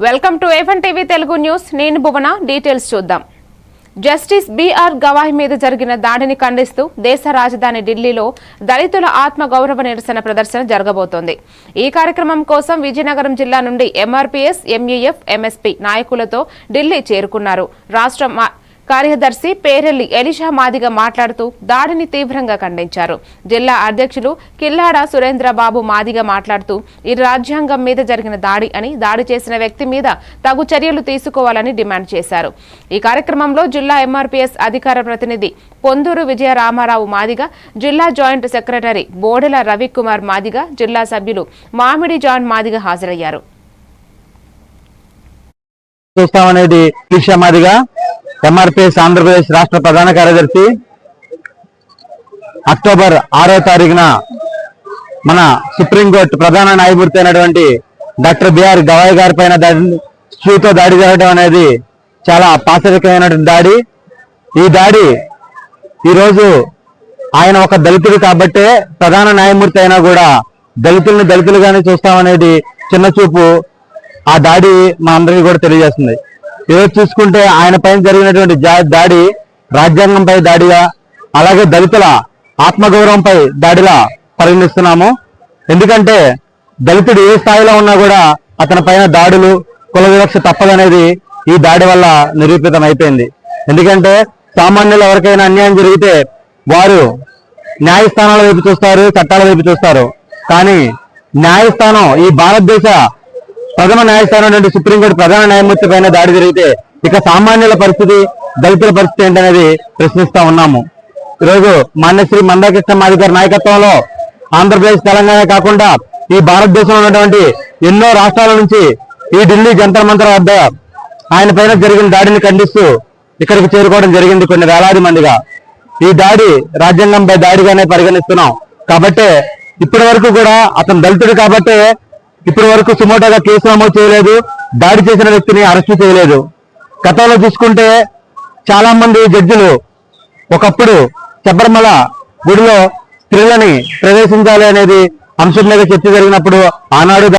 Welcome to ఏఫన్ TV Telugu news. నేను Bhuvana details చూద్దాం. జస్టిస్ బీఆర్ గవాయ్ మీద జరిగిన దాడిని ఖండిస్తూ దేశ రాజధాని ఢిల్లీలో దళితుల ఆత్మ గౌరవ నిరసన ప్రదర్శన జరగబోతోంది. ఈ కార్యక్రమం కోసం విజయనగరం జిల్లా నుండి ఎంఆర్పీఎస్ ఎంఈఎఫ్ ఎంఎస్పీ నాయకులతో ఢిల్లీ చేరుకున్నారు. రాష్ట్ర మా- కార్యదర్శి పేరెల్లి ఎలిషా మాదిగ మాట్లాడుతూ దాడిని తీవ్రంగా ఖండించారు. జిల్లా అధ్యక్షులు కిల్లాడ సురేంద్రబాబు మాదిగ మాట్లాడుతూ ఈ రాజ్యాంగం మీద జరిగిన దాడి అని దాడి చేసిన వ్యక్తి మీద తగు చర్యలు తీసుకోవాలని డిమాండ్ చేశారు. ఈ కార్యక్రమంలో జిల్లా ఎంఆర్పీఎస్ అధికార ప్రతినిధి పొందూరు విజయ రామారావు మాదిగ జిల్లా జాయింట్ సెక్రటరీ బోడెల రవికుమార్ మాదిగ జిల్లా సభ్యులు మామిడి జాన్ మాదిగ హాజరయ్యారు. చూస్తామనేది మాదిగా. ఎంఆర్పిఎస్ ఆంధ్రప్రదేశ్ రాష్ట్ర ప్రధాన కార్యదర్శి. అక్టోబర్ ఆరో తారీఖున మన సుప్రీంకోర్టు ప్రధాన న్యాయమూర్తి అయినటువంటి డాక్టర్ బిఆర్ గవాయ్ గారి పైన స్త్రీతో దాడి జరగడం అనేది చాలా పాశవికమైనటువంటి దాడి. ఈ దాడి ఈరోజు ఆయన ఒక దళితుడు కాబట్టే ప్రధాన న్యాయమూర్తి అయినా కూడా దళితుల్ని దళితులుగానే చూస్తామనేది చిన్న చూపు ఆ దాడి మా అందరికీ కూడా తెలియజేస్తుంది. ఈరోజు చూసుకుంటే ఆయన పైన జరిగినటువంటి దాడి రాజ్యాంగంపై దాడిగా అలాగే దళితుల ఆత్మగౌరవంపై దాడిలా పరిగణిస్తున్నాము. ఎందుకంటే దళితుడు ఏ స్థాయిలో ఉన్నా కూడా అతని పైన దాడులు కుల వివక్ష తప్పదనేది ఈ దాడి వల్ల నిరూపితం అయిపోయింది ఎందుకంటే సామాన్యులు ఎవరికైనా అన్యాయం జరిగితే వారు న్యాయస్థానాల వైపు చూస్తారు చట్టాల వైపు చూస్తారు. కానీ న్యాయస్థానం ఈ భారతదేశ ప్రథమ న్యాయస్థానం నుండి సుప్రీంకోర్టు ప్రధాన న్యాయమూర్తి పైన దాడి జరిగితే ఇక సామాన్యుల పరిస్థితి దళితుల పరిస్థితి ఏంటనేది ప్రశ్నిస్తా ఉన్నాము. ఈరోజు మాన్యశ్రీ మందాకృష్ణ మాదిగారి నాయకత్వంలో ఆంధ్రప్రదేశ్ తెలంగాణ కాకుండా ఈ భారతదేశంలో ఉన్నటువంటి ఎన్నో రాష్ట్రాల నుంచి ఈ ఢిల్లీ జంతర్ మంత్ర వద్ద ఆయన పైన జరిగిన దాడిని ఖండిస్తూ ఇక్కడికి చేరుకోవడం జరిగింది కొన్ని వేలాది మందిగా. ఈ దాడి రాజ్యాంగంపై దాడిగానే పరిగణిస్తున్నాం. కాబట్టే ఇప్పటి వరకు కూడా అతను దళితుడు కాబట్టే ఇప్పటి వరకు సుమోటోగా కేసు నమోదు చేయలేదు దాడి చేసిన వ్యక్తిని అరెస్టు చేయలేదు. గతంలో చూసుకుంటే చాలా మంది జడ్జిలు ఒకప్పుడు శబరిమల గుడిలో స్త్రీలని ప్రవేశించాలి అనేది అంశం మీద చర్చ జరిగినప్పుడు ఆనాడు